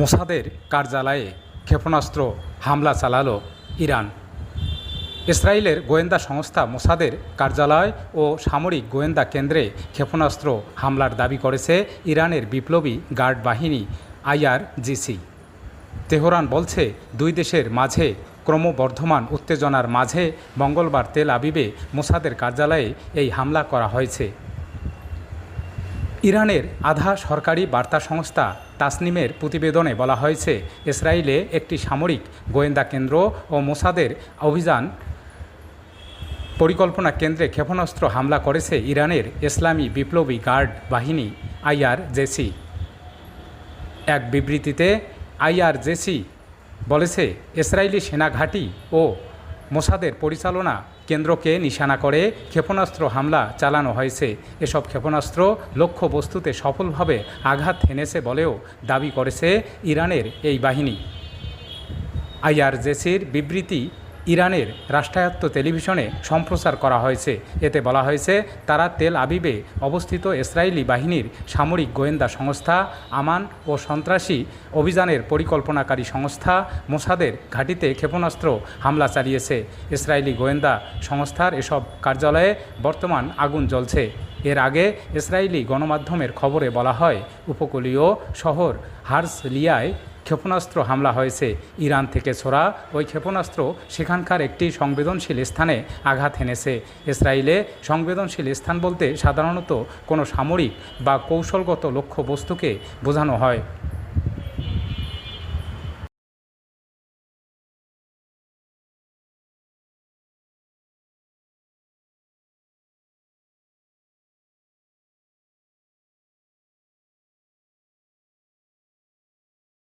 মোসাদের কার্যালয়ে ক্ষেপণাস্ত্র হামলা চালালো ইরান। ইসরায়েলের গোয়েন্দা সংস্থা মোসাদের কার্যালয় ও সামরিক গোয়েন্দা কেন্দ্রে ক্ষেপণাস্ত্র হামলার দাবি করেছে ইরানের বিপ্লবী গার্ড বাহিনী আইআরজিসি। তেহরান বলছে, দুই দেশের মাঝে ক্রমবর্ধমান উত্তেজনার মাঝে মঙ্গলবার তেল আবিবে মোসাদের কার্যালয়ে এই হামলা করা হয়েছে। ইরানের আধা সরকারি বার্তা সংস্থা তাসনিমের প্রতিবেদনে বলা হয়েছে, ইসরায়েলে একটি সামরিক গোয়েন্দা কেন্দ্র ও মোসাদের অভিযান পরিকল্পনা কেন্দ্রে ক্ষেপণাস্ত্র হামলা করেছে ইরানের ইসলামী বিপ্লবী গার্ড বাহিনী আইআরজেসি। এক বিবৃতিতে, আইআরজেসি বলেছে, ইসরায়েলি সেনা ঘাঁটি ও মোসাদের পরিচালনা কেন্দ্রকে নিশানা করে ক্ষেপণাস্ত্র হামলা চালানো হয়েছে। এসব ক্ষেপণাস্ত্র লক্ষ্য বস্তুতে সফলভাবে আঘাত হেনেছে বলেও দাবি করেছে ইরানের এই বাহিনী। আইআরজেসির বিবৃতি ইরানের রাষ্ট্রায়ত্ত টেলিভিশনে সম্প্রচার করা হয়েছে। এতে বলা হয়েছে, তারা তেল আবিবে অবস্থিত ইসরায়েলি বাহিনীর সামরিক গোয়েন্দা সংস্থা, আমান ও সন্ত্রাসী অভিযানের পরিকল্পনাকারী সংস্থা মোসাদের ঘাঁটিতে ক্ষেপণাস্ত্র হামলা চালিয়েছে। ইসরায়েলি গোয়েন্দা সংস্থার এসব কার্যালয়ে বর্তমান আগুন জ্বলছে। এর আগে ইসরায়েলি গণমাধ্যমের খবরে বলা হয়, উপকূলীয় শহর হার্সলিয়ায় ক্ষেপণাস্ত্র হামলা হয়েছে। ইরান থেকে ছোড়া ওই ক্ষেপণাস্ত্র সেখানকার একটি সংবেদনশীল স্থানে আঘাত হেনেছে। ইসরায়েলে সংবেদনশীল স্থান বলতে সাধারণত কোনো সামরিক বা কৌশলগত লক্ষ্যবস্তুকে বোঝানো হয়।